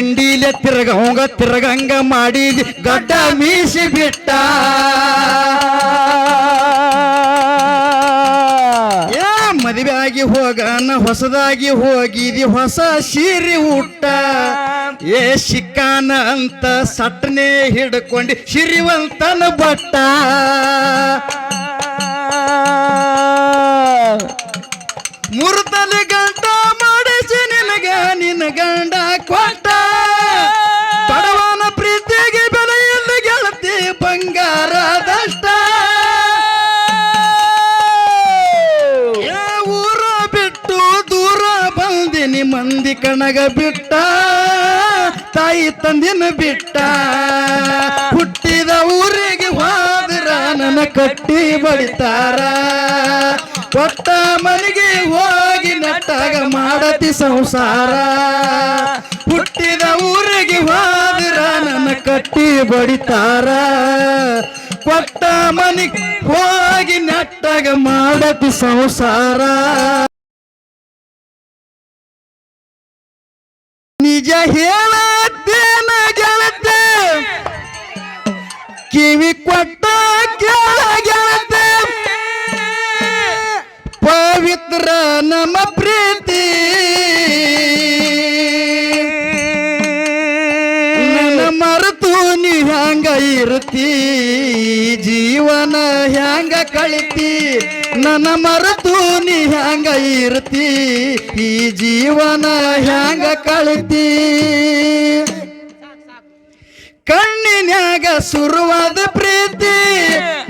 ತಿಂಡಿಲೆ ಹೋಗ ತಿರ್ಗಂಗ ಮಾಡಿ ಗಡ್ಡ ಮೀಸಿ ಬಿಟ್ಟ. ಮದುವೆ ಆಗಿ ಹೋಗನ, ಹೊಸದಾಗಿ ಹೋಗಿದಿ, ಹೊಸ ಸೀರೆ ಊಟ ಏ ಶಿಕ್ಕಾನ ಅಂತ ಸಟ್ನೆ ಹಿಡ್ಕೊಂಡು ಸಿರಿವಂತನ ಬಟ್ಟ. ಮುರುತಲಿ ಮಂದಿ ಕಣಗ ಬಿಟ್ಟ, ತಾಯಿ ತಂದಿನ ಬಿಟ್ಟ. ಹುಟ್ಟಿದ ಊರಿಗೆ ಹೋದ್ರ ನನ್ನ ಕಟ್ಟಿ ಬಡಿತಾರ. ಕೊಟ್ಟ ಮನೆಗೆ ಹೋಗಿ ನಟ್ಟಾಗ ಮಾಡತಿ ಸಂಸಾರ. ಹುಟ್ಟಿದ ಊರಿಗೆ ಹೋದ್ರ ನನ್ನ ಕಟ್ಟಿ ಬಡಿತಾರ. ಕೊಟ್ಟ ಮನೆಗೆ ಹೋಗಿ ನಟ್ಟಾಗ ಮಾಡತಿ ಸಂಸಾರ. ನಿಜ ಹೇಳತ್ತೇನ ಗೆಳತೆ. ಕಿವಿ ಕೊಟ್ಟ ಕೇಳ ಗೆಳತೆ. ಪವಿತ್ರ ನಮ್ಮ ಪ್ರೀತಿ ಇರ್ತಿ ಜೀವನ ಹ್ಯಾಂಗ ಕಳಿತಿ ನನ್ನ ಮರೆತು ನೀ ಹ್ಯಾಂಗ ಇರ್ತಿ ಈ ಜೀವನ ಹ್ಯಾಂಗ ಕಳಿತಿ ಕಣ್ಣಿನ್ಯಾಗ ಸುರುವಾದ ಪ್ರೀತಿ,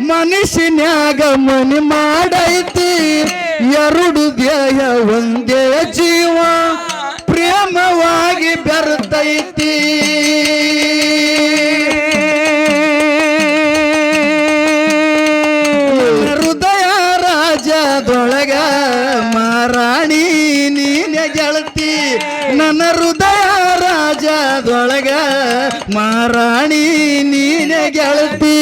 ಮನಸ್ಸಿನ್ಯಾಗ ಮನಿ ಮಾಡೈತಿ. ಎರಡು ದೇಹ, ಒಂದೇ ಜೀವ, ಪ್ರೇಮವಾಗಿ ಬೆರ್ತೈತಿ. ಮಾರಾಣಿ ನೀನೆ ಗೆಳತಿ.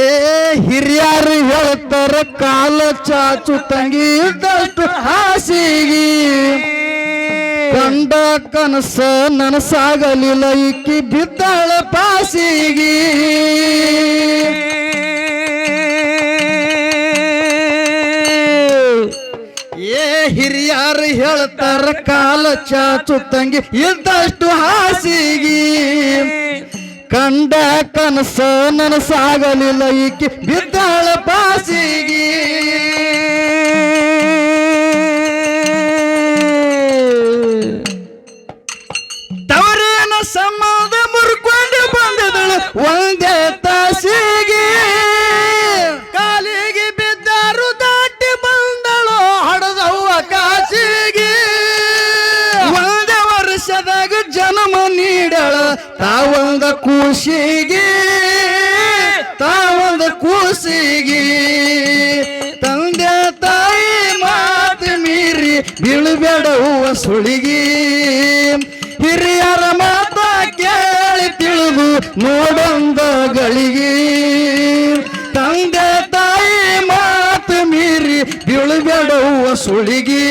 ಏ ಹಿರಿಯರು ಹೇಳ್ತಾರ ಕಾಲ ಚಾಚು ತಂಗಿದ್ದಷ್ಟು ಹಾಸಿಗೆ. ಕಂಡ ಕನಸ ನನಸಾಗಲಿಲ್ಲ ಇಕ್ಕಿ ಬಿದ್ದಾಳ ಪಾಸಿಗೆ. ಹಿರಿಯರು ಹೇಳ್ತಾರ ಕಾಲ ಚಾಚು ತಂಗಿ ಇದ್ದಷ್ಟು ಹಾಸಿಗಿ. ಕಂಡ ಕನಸ ನನಸಾಗಲಿಲ್ಲ ಈಕೆ ಬಿದ್ದಾಳ ಪಾಸಿಗಿ ತವರೇನ ಸಮಾಧ ಮುರ್ಕೊಂಡು ಬಂದದಳು, ಒಂದೇ ತಾವೊಂದ ಖುಷಿಗೆ ತಾವಂದ ಕೂಸಿಗೆ. ತಂದೆ, ತಾಯಿ ಮಾತು ಮೀರಿ ಬೀಳಬೇಡ ಸುಳಿಗೆ. ಹಿರಿಯರ ಮಾತ ಕೇಳಿ ತಿಳಿದು ನೋಡೊಂದ ಗಳಿಗೆ. ತಂದೆ, ತಾಯಿ ಮಾತು ಮೀರಿ ಬೀಳಬೇಡ ಸುಳಿಗೆ ಸುಳಿಗಿ.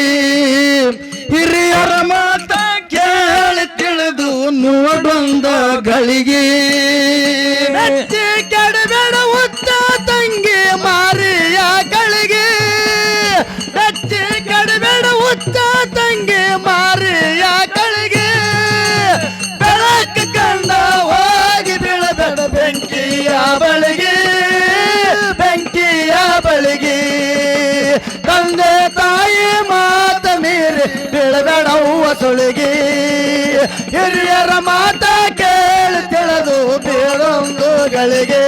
ಹಿರಿಯರ ಮಾತ ಕೇಳಿ ತಿಳಿದು ಬೀಳೊಂದುಗಳಿಗೆ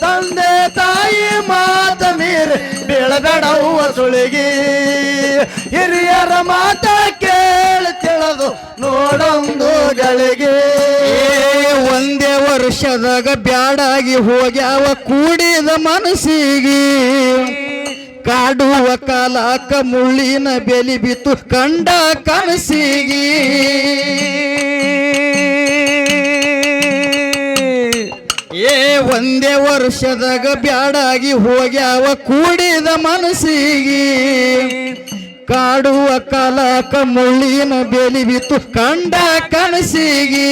ತಂದೆ ತಾಯಿ ಮಾತ ಮೀರಿ ಬೀಳಬೇಡ ಸುಳಿಗಿ. ಸುಳಿಗೆ ಹಿರಿಯರ ಮಾತ ಕೇಳಿ ತಿಳಿದು ನೋಡೊಂದುಗಳಿಗೆ ಒಂದೇ ವರ್ಷದಾಗ ಬ್ಯಾಡಾಗಿ ಹೋಗ್ಯಾವ, ಕೂಡಿದ ಮನಸ್ಸಿಗೆ. ಕಾಡುವ ಕಾಲಾಕ ಮುಳ್ಳಿನ ಬೆಲಿ ಬಿತ್ತು ಕಂಡ ಕನಸಿಗಿ. ಏ, ಒಂದೇ ವರ್ಷದಾಗ ಬ್ಯಾಡಾಗಿ ಹೋಗ್ಯಾವ ಕೂಡಿದ ಮನಸ್ಸಿಗೆ. ಕಾಡುವ ಕಾಲಾಕ ಮುಳ್ಳಿನ ಬೆಲಿ ಬಿತ್ತು ಕಂಡ ಕನಸಿಗೆ.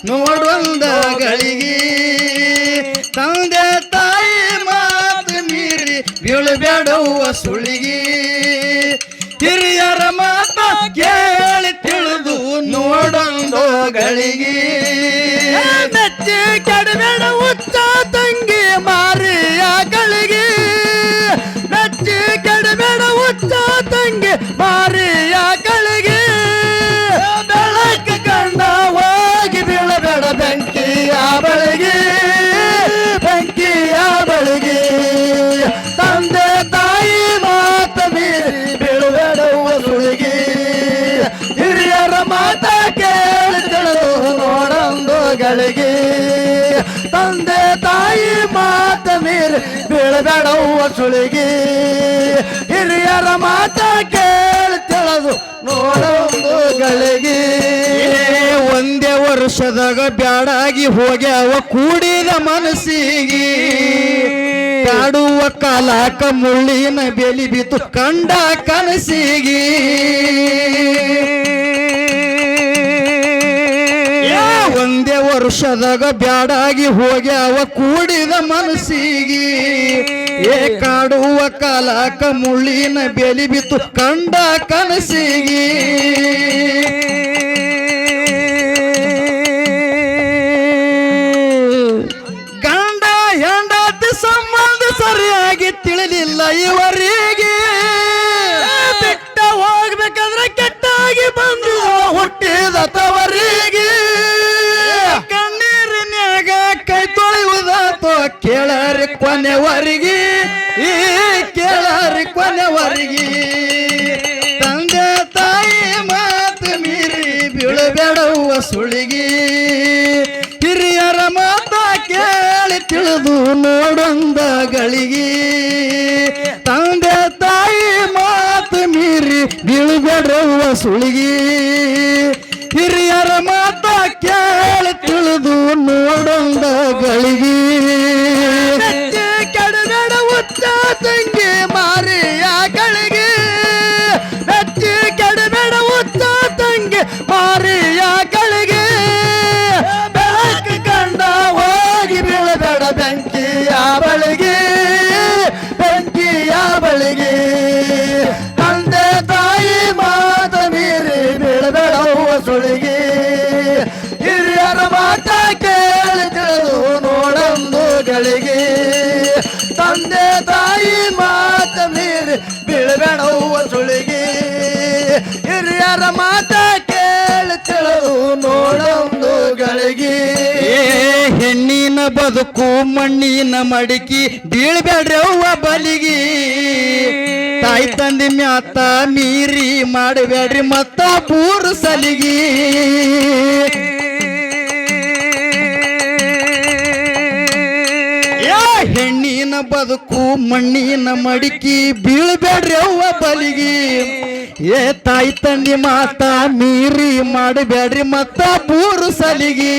ತಿಳಿದು ಬೀಳಬೇಡುವ ಸುಳಿಗೆ. ಹಿರಿಯರ ಮಾತ ಕೇಳಿ ತಿಳಿದು ನೋಡೊಂದು ಗಳಿಗೆ. ಒಂದೇ ವರ್ಷದಾಗ ಬ್ಯಾಡಾಗಿ ಹೋಗ್ಯಾವ ಕೂಡಿದ ಮನಸ್ಸಿಗೆ. ಕಾಡುವ ಕಾಲಾಕ ಮುಳ್ಳಿನ ಬೆಲಿ ಬಿತ್ತು ಕಂಡ ಕನಸಿಗೆ. ಒಂದೇ ವರ್ಷದಾಗ ಬ್ಯಾಡಾಗಿ ಹೋಗ್ಯಾವ ಕೂಡಿದ ಮನಸ್ಸಿಗೆ. ಏ ಕಾಡುವ ಕಾಲಕ ಮುಳ್ಳಿನ ಬೆಲಿ ಬಿತ್ತು ಕಂಡ ಕನಸಿಗೆ. ಗಂಡ ಹೆಂಡತಿ ಸಂಬಂಧ ಸರಿಯಾಗಿ ತಿಳಿಲಿಲ್ಲ ಇವರಿಗೆ. ಬಿಟ್ಟ ಹೋಗ್ಬೇಕಂದ್ರೆ ಕೆಟ್ಟಾಗಿ ಬಂದು ಹುಟ್ಟಿದ ತವರಿಗೆ ಕೊನೆವರಿಗೆ, ಈ ಕೇಳರಿ ಕೊನೆವರಿಗೆ. ತಂದೆ ತಾಯಿ ಮಾತು ಮೀರಿ ಬೀಳಬೇಡುವ ಸುಳಿಗೆ. ಹಿರಿಯರ ಮಾತ ಕೇಳಿ ತಿಳಿದು ನೋಡೊಂದ ಗಳಿಗೆ. ತಂದೆ ತಾಯಿ ಮಾತು ಮೀರಿ ಬೀಳಬೇಡುವ ಸುಳಿಗೆ. ಬದುಕು ಮಣ್ಣಿನ ಮಡಿಕಿ ಬೀಳ್ಬೇಡ್ರವ್ವ ಬಲಿಗಿ. ತಾಯಿ ತಂದೆ ಮ್ಯಾತ ಮೀರಿ ಮಾಡಬೇಡ್ರಿ ಮತ್ತ ಪೂರ್ ಸಲಿಗಿ. ಹೆಣ್ಣಿನ ಬದುಕು ಮಣ್ಣಿನ ಮಡಿಕಿ ಬೀಳ್ಬೇಡ್ರಿ ಅವ್ವ ಬಲಿಗಿ. ಏ ತಾಯಿ ತಂದಿ ಮಾತ ಮೀರಿ ಮಾಡಬೇಡ್ರಿ ಮತ್ತ ಪೂರು ಸಲಿಗಿ.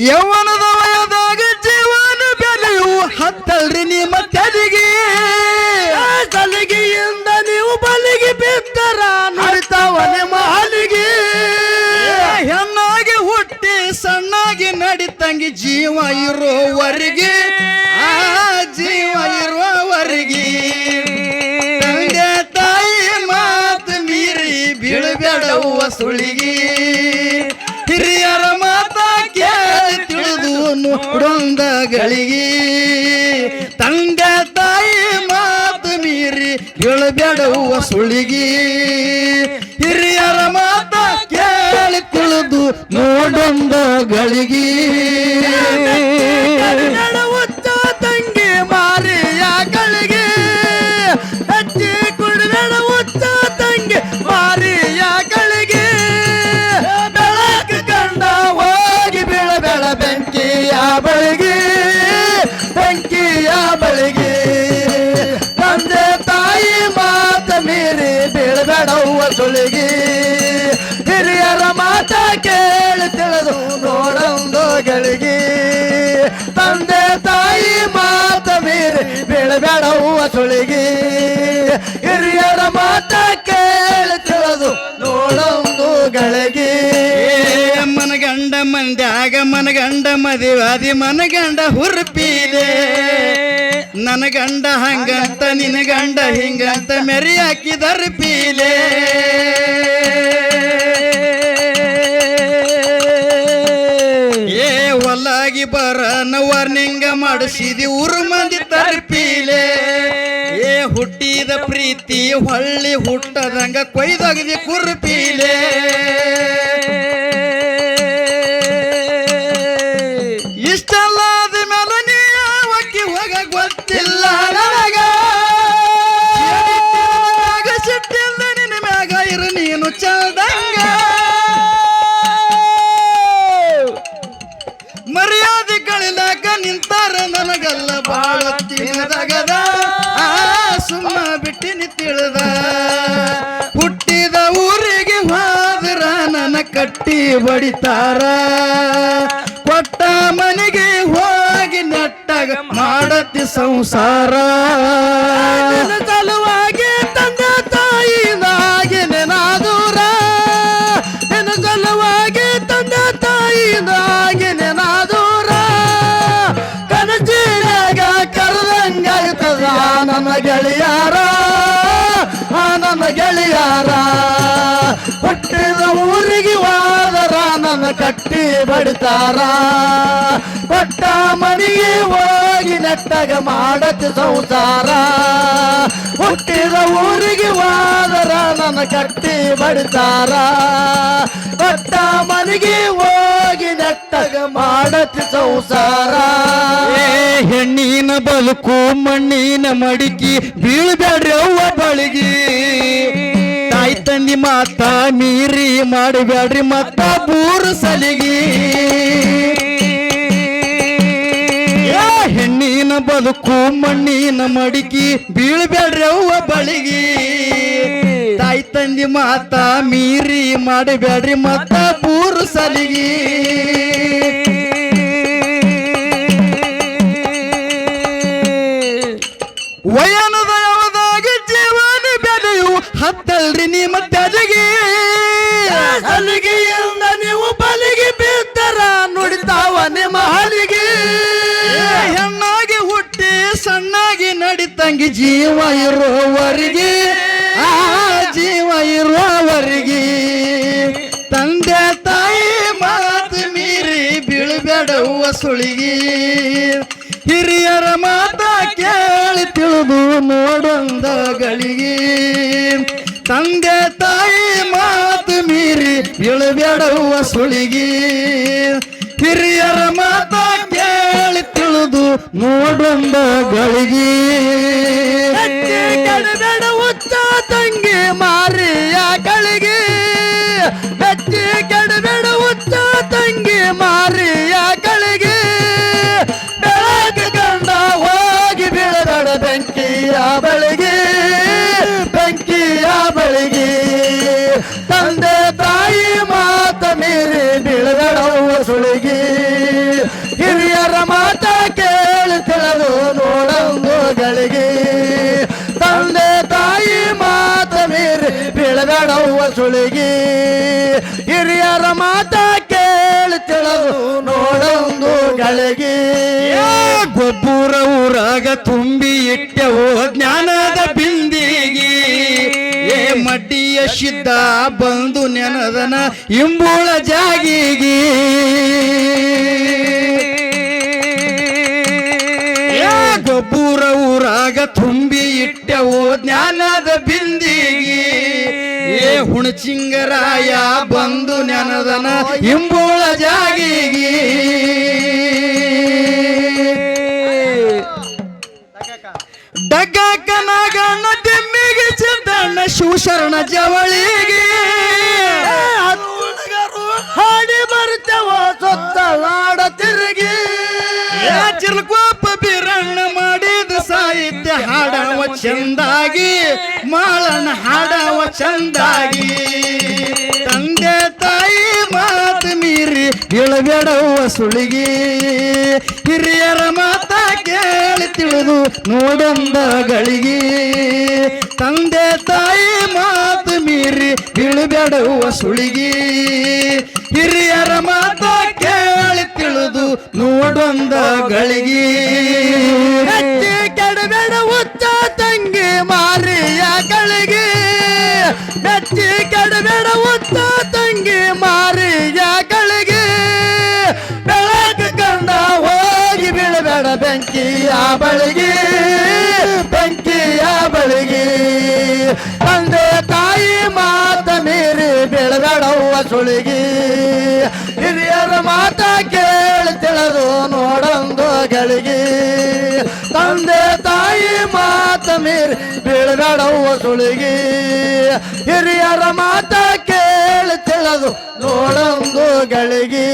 ಯೌವನದ ವಯದಾಗ ಜೀವನ ಬೆಲೆಯು ಹತ್ತಲ್ರಿ ನಿಮ್ಮ ತೆಲಿಗೆ ಸಲಿಗೆಯಿಂದ ನೀವು ಬಲಿಗೆ ಬಿದ್ದರ ನುಡಿತಾವ ನಿಮ್ಮ ಹಲಿಗೆ. ಹೆಣ್ಣಾಗಿ ಹುಟ್ಟಿ ಸಣ್ಣಾಗಿ ನಡಿತಂಗಿ ಜೀವ ಇರೋವರೆಗೆ ನೋಡೊಂದ ಗಳಿಗೆ ತಂದೆ ತಾಯಿ ಮಾತು ಮೀರಿ ಹೇಳಬೇಡವ್ವ ಸುಳಿಗಿ ಹಿರಿಯರ ಮಾತ ಕೇಳಿ ತಿಳಿದು ನೋಡೊಂದ ಗಳಿಗೆ ಮದಿವಾದಿ ಮನಗಂಡ ಹುರ್ಪೀದೆ. ನನ್ನ ಗಂಡ ಹಂಗಂತ, ನಿನ ಗಂಡ ಹಿಂಗಂತ ಮೆರಿ ಹಾಕಿದರ್ ಪೀಲೆ ಏ ಹೊಲಾಗಿ ಬರನ ವರ್ನಿಂಗ ಮಾಡಿಸಿದಿ, ಊರು ಮಂದಿ ತರ್ಪೀಲೆ. ಏ ಹುಟ್ಟಿದ ಪ್ರೀತಿ, ಹೊಳ್ಳಿ ಹುಟ್ಟದಂಗ ಕೊಯ್ದೊಗದಿ ಕುರ್ಪೀಲೆ. ಬಡಿತಾರ ಕೊಟ್ಟ ಮನೆಗೆ ಹೋಗಿ ನಟ್ಟಾಗ ಮಾಡತಿ ಸಂಸಾರ. ಸಲುವಾಗಿ ಕಟ್ಟಿ ಬಡಿತಾರ? ಪಟ್ಟ ಮನೆಗೆ ಹೋಗಿ ನೆಟ್ಟಾಗ ಮಾಡತಿ ಸಂಸಾರ. ಹುಟ್ಟಿದ ಊರಿಗೆ ಹೋದರ ನನ್ನ ಕಟ್ಟಿ ಬಡಿತಾರ? ಪಟ್ಟ ಮನೆಗೆ ಹೋಗಿ ನೆಟ್ಟಗ ಸಂಸಾರ. ಏ, ಹೆಣ್ಣಿನ ಬದುಕು ಮಣ್ಣಿನ ಮಡಿಕಿ ಬೀಳ್ಬೇಡ್ರಿ ಅವ್ವ ಬಳಿಗಿ. ತಂದಿ ಮಾತ ಮೀರಿ ಮಾಡಬ್ಯಾಡ್ರಿ ಮತ್ತ ಬೂರು ಸಲಿಗಿ. ಹೆಣ್ಣಿನ ಬದುಕು ಮಣ್ಣಿನ ಮಡಿಕಿ ಬೀಳ್ಬೇಡ್ರಿ ಅವ್ವ ಬಳಿಗಿ. ತಾಯಿ ತಂದಿ ಮಾತ ಮೀರಿ ಮಾಡಬ್ಯಾಡ್ರಿ ಮತ್ತ ಬೂರು ಸಲಿಗಿ. ವಯನದ ನಿಮ್ಮ ತೆಲಿಗೆ. ಸಲಿಗೆಯಿಂದ ನೀವು ಬಲಿಗೆ ಬಿದ್ದರ ನುಡಿತಾವ ನಿಮ್ಮ ಹಲಿಗೆ. ಹೆಣ್ಣಾಗಿ ಹುಟ್ಟಿ ಸಣ್ಣಾಗಿ ನಡಿತಂಗಿ ಜೀವ ಇರುವವರಿಗೆ. ಆ ಜೀವ ಇರುವವರಿಗೆ. ತಂದೆ ತಾಯಿ ಮಾತು ಮೀರಿ ಬೀಳಬೇಡವ್ವ ಸುಳಿಗಿ. ಹಿರಿಯರ ಮಾತ ಕೇಳಿ ತಿಳಿದು ನೋಡೊಂದ ಗಳಿಗೆ. ತಂದೆ ತಾಯಿ ಮಾತು ಮೀರಿ ಬೀಳಬೇಡವ್ವ ಸುಳಿಗಿ. ಹಿರಿಯರ ಮಾತ ಕೇಳಿ ತಿಳಿದು ನೋಡಂದ ಗಳಿಗೆ. ತಂಗಿ. ಬೀಳಬೇಡವ್ವ ಸುಳಿಗೆ. ಹಿರಿಯರ ಮಾತ ಕೇಳಿ ನೋಡೊಂದು ಗಳಿಗೆ. ಗೊಬ್ಬರ ಊರಾಗ ತುಂಬಿ ಇಟ್ಟೆವು ಜ್ಞಾನದ ಬಿಂದಿಗೆ. ಏ ಮಡ್ಡಿಯ ಸಿದ್ಧ ಬಂದು ನೆನದನ ಇಂಬುಳ ಜಾಗಿಗಿ. ಗೊಬ್ಬೂರ ಊರಾಗ ತುಂಬಿ ಇಟ್ಟೆವು ಜ್ಞಾನದ ಬಿಂದಿಗಿ. ಹುಣಚಿಂಗರಾಯ ಬಂದು ನೆನದನ ಇಂಬುಳ ಜಾಗಿಗಿ ಡಗ್ಗಕ್ಕನಗಣ್ಣ ತಿಮ್ಮಿಗೆ ಚಿಂತಣ್ಣ ಶಿವಶರಣ ಜವಳಿಗೆ. ಹಾಡಿ ಬರ್ತವ ಸೊತ್ತ ಚಂದಾಗಿ, ಮಾಳನ ಹಾಡವ ಚಂದಾಗಿ. ತಂದೆ ತಾಯಿ ಮಾತು ಮೀರಿ ಇಳಬೇಡವ ಸುಳಿಗಿ. ಹಿರಿಯರ ಮಾತ ಕೇಳಿ ತಿಳಿದು ನೋಡಂದ ಗಳಿಗೆ. ತಂದೆ ತಾಯಿ ಮಾತು ಮೀರಿ ಇಳಬೇಡವ ಸುಳಿಗಿ. ಹಿರಿಯರ ಮಾತ ಕೇಳಿ ತಿಳಿದು ನೋಡೊಂದ ಗಳಿಗೆ. ಕೆಡಬೇಡ ಉಚ್ಚ ತಂಗಿ ಮಾರಿಯ ಗಳಿಗೆ. ಕಟ್ಟಿ ಕೆಡಬೇಡ ಉಚ್ಚ ತಂಗಿ ಮಾರಿಯ ಗಳಿಗೆ. ಬೆಳಕು ಕಂಡ ಹೋಗಿ ಬೀಳಬೇಡ ಬೆಂಕಿಯ ಬಳಿಗೆ. ಬೆಂಕಿಯ ಬಳಿಗೆ. ತಂದೆ ತಾಯಿ ಮಾತ ಮೀರಿ ಬೀಳಬೇಡವ್ವ ಸುಳಿಗೆ. ಹಿರಿಯರ ಮಾತ ಕೇಳಿ ತಿಳಿದು ನೋಡಂದು ಗಳಿಗೆ. ತಂದೆ ತಾಯಿ ಮಾತ ಮೀರಿ ಬೀಳಬೇಡವ್ವ ಸುಳಿಗೆ. ಹಿರಿಯರ ಮಾತ ಕೇಳಿ ತಿಳಿದು ನೋಡಂದು ಗಳಿಗೆ.